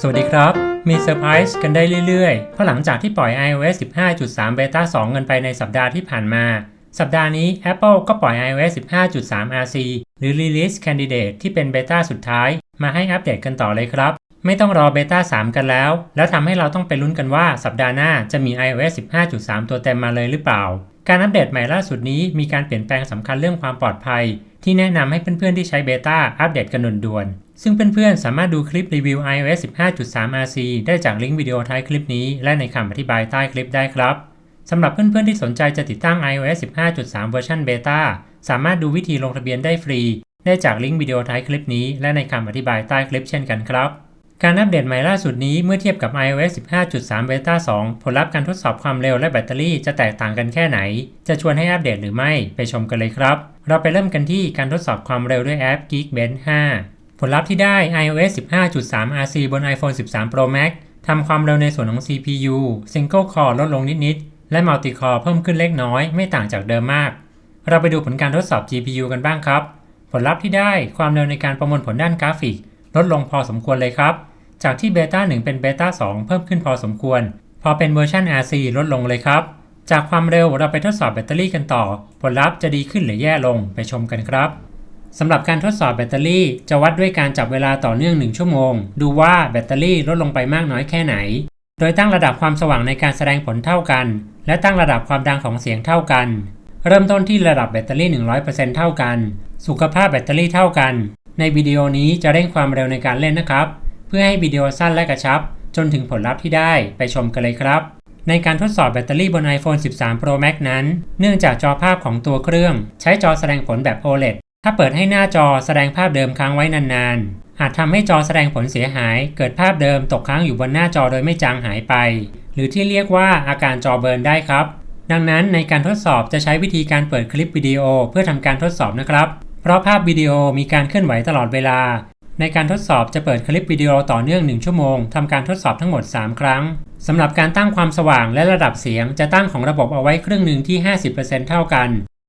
สวัสดีครับ มีเซอร์ไพรส์กันได้เรื่อยๆ เพราะหลังจากที่ปล่อย iOS 15.3 Beta 2 กันไปในสัปดาห์ที่ผ่านมา สัปดาห์นี้ Apple ก็ปล่อย iOS 15.3 RC หรือ Release Candidate ที่เป็นเบต้าสุดท้าย มาให้อัปเดตกันต่อเลยครับ ไม่ต้องรอเบต้า3 กันแล้ว แล้วทำให้เราต้องไปลุ้นกันว่าสัปดาห์หน้าจะมี iOS 15.3 ตัวเต็มมาเลยหรือเปล่า การอัปเดตใหม่ล่าสุดนี้มีการเปลี่ยนแปลงสำคัญเรื่องความปลอดภัย ที่แนะนำให้เพื่อนๆที่ใช้เบต้าอัปเดตกันด่วนๆ ซึ่งเพื่อนๆ สามารถดูคลิปรีวิว iOS 15.3 RC ได้จากลิงก์วิดีโอท้ายคลิปนี้ และในคำอธิบายใต้คลิปได้ครับ สำหรับเพื่อนๆ ที่สนใจจะติดตั้ง iOS 15.3 เวอร์ชันเบต้าสามารถดูวิธีลงทะเบียนได้ฟรี ได้จากลิงก์วิดีโอท้ายคลิปนี้ และในคำอธิบายใต้คลิปเช่นกันครับ การอัปเดตใหม่ล่าสุดนี้เมื่อเทียบกับ iOS 15.3 Beta 2 ผลลัพธ์การทดสอบความเร็วและแบตเตอรี่จะแตกต่างกันแค่ไหน จะชวนให้อัปเดตหรือไม่ไปชมกันเลยครับ เราไปเริ่มกันที่การทดสอบความเร็วด้วยแอป Geekbench 5 ผลลัพธ์ที่ได้ iOS 15.3 RC บน iPhone 13 Pro Max ทำความเร็วในส่วนของ CPU Single Core ลดลงนิดๆ และ Multi Core เพิ่มขึ้นเล็กน้อย ไม่ต่างจากเดิมมาก เราไปดูผลการทดสอบ GPU กันบ้างครับ ผลลัพธ์ที่ได้ความเร็วในการประมวลผลด้านกราฟิก ลดลงพอสมควรเลยครับ จากที่เบต้า1เป็นเบต้า2เพิ่มขึ้นพอสมควร พอเป็นเวอร์ชัน RC ลดลงเลยครับ จากความเร็วเราไปทดสอบแบตเตอรี่กันต่อ ผลลัพธ์จะดีขึ้นหรือแย่ลงไปชมกันครับ สำหรับการทดสอบแบตเตอรี่จะวัดด้วยการจับเวลาต่อเนื่อง 1 ชั่วโมง ดูว่าแบตเตอรี่ลดลงไปมากน้อยแค่ไหน โดยตั้งระดับความสว่างในการแสดงผลเท่ากัน และตั้งระดับความดังของเสียงเท่ากัน เริ่มต้นที่ระดับแบตเตอรี่ 100%เท่ากัน สุขภาพแบตเตอรี่เท่ากัน ในวิดีโอนี้จะเร่งความเร็วในการเล่นนะครับ เพื่อให้วิดีโอสั้นและกระชับ จนถึงผลลัพธ์ที่ได้ไปชมกันเลยครับในการทดสอบแบตเตอรี่บน iPhone 13 Pro Max นั้น เนื่องจากจอภาพของตัวเครื่อง ใช้จอแสดงผลแบบ OLED ถ้าเปิดให้หน้าจอแสดงภาพเดิมค้างไว้นานๆ อาจทำให้จอแสดงผลเสียหาย เกิดภาพเดิมตกค้างอยู่บนหน้าจอโดยไม่จางหายไป หรือที่เรียกว่าอาการจอเบิร์นได้ครับ ดังนั้นในการทดสอบจะใช้วิธีการเปิดคลิปวิดีโอเพื่อทำการทดสอบนะครับ เพราะภาพวิดีโอมีการเคลื่อนไหวตลอดเวลา ในการทดสอบจะเปิดคลิปวิดีโอต่อเนื่อง 1 ชั่วโมงทำการทดสอบทั้งหมด 3 ครั้งสำหรับการตั้งความสว่างและระดับเสียงจะตั้งของระบบเอาไว้ครึ่งหนึ่งที่ 50%เท่ากัน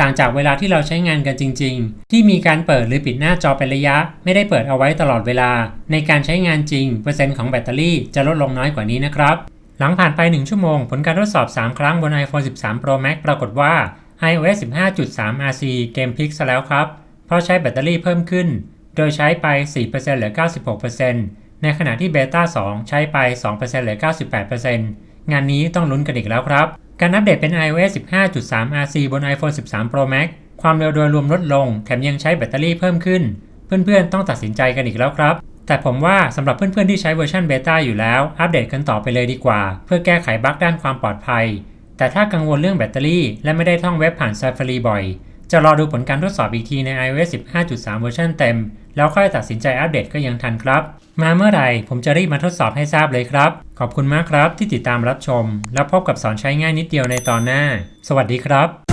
ต่างจากเวลาที่เราใช้งานกันจริง ๆ ที่มีการเปิดหรือปิดหน้าจอเป็นระยะ ไม่ได้เปิดเอาไว้ตลอดเวลา ในการใช้งานจริง เปอร์เซ็นต์ของแบตเตอรี่จะลดลงน้อยกว่านี้นะครับหลังผ่านไป 1 ชั่วโมง ผลการทดสอบ 3 ครั้งบน iPhone 13 Pro Max ปรากฏว่า iOS 15.3 RC เกมพิกซะแล้วครับ เพราะใช้แบตเตอรี่เพิ่มขึ้น โดยใช้ไป 4%เหลือ 96%ในขณะที่เบต้า2 ใช้ไป 2%เหลือ 98%งานนี้ต้องลุ้นกันอีกแล้วครับ การอัปเดตเป็น iOS 15.3 RC บน iPhone 13 Pro Max ความเร็วโดยรวมลดลง แถมยังใช้แบตเตอรี่เพิ่มขึ้น เพื่อนๆ ต้องตัดสินใจกันอีกแล้วครับ แต่ผมว่าสำหรับเพื่อนๆ ที่ใช้เวอร์ชันเบต้าอยู่แล้ว อัปเดตกันต่อไปเลยดีกว่า เพื่อแก้ไขบั๊กด้านความปลอดภัย แต่ถ้ากังวลเรื่องแบตเตอรี่ และไม่ได้ท่องเว็บผ่าน Safari บ่อย จะรอดูผลการทดสอบอีกทีใน iOS 15.3 เวอร์ชันเต็ม แล้วค่อยตัดสินใจอัปเดตก็ยังทันครับ มาเมื่อไหร่ผมจะรีบมาทดสอบให้ทราบเลยครับ ขอบคุณมากครับที่ติดตามรับชม แล้วพบกับสอนใช้ง่ายนิดเดียวในตอนหน้า สวัสดีครับ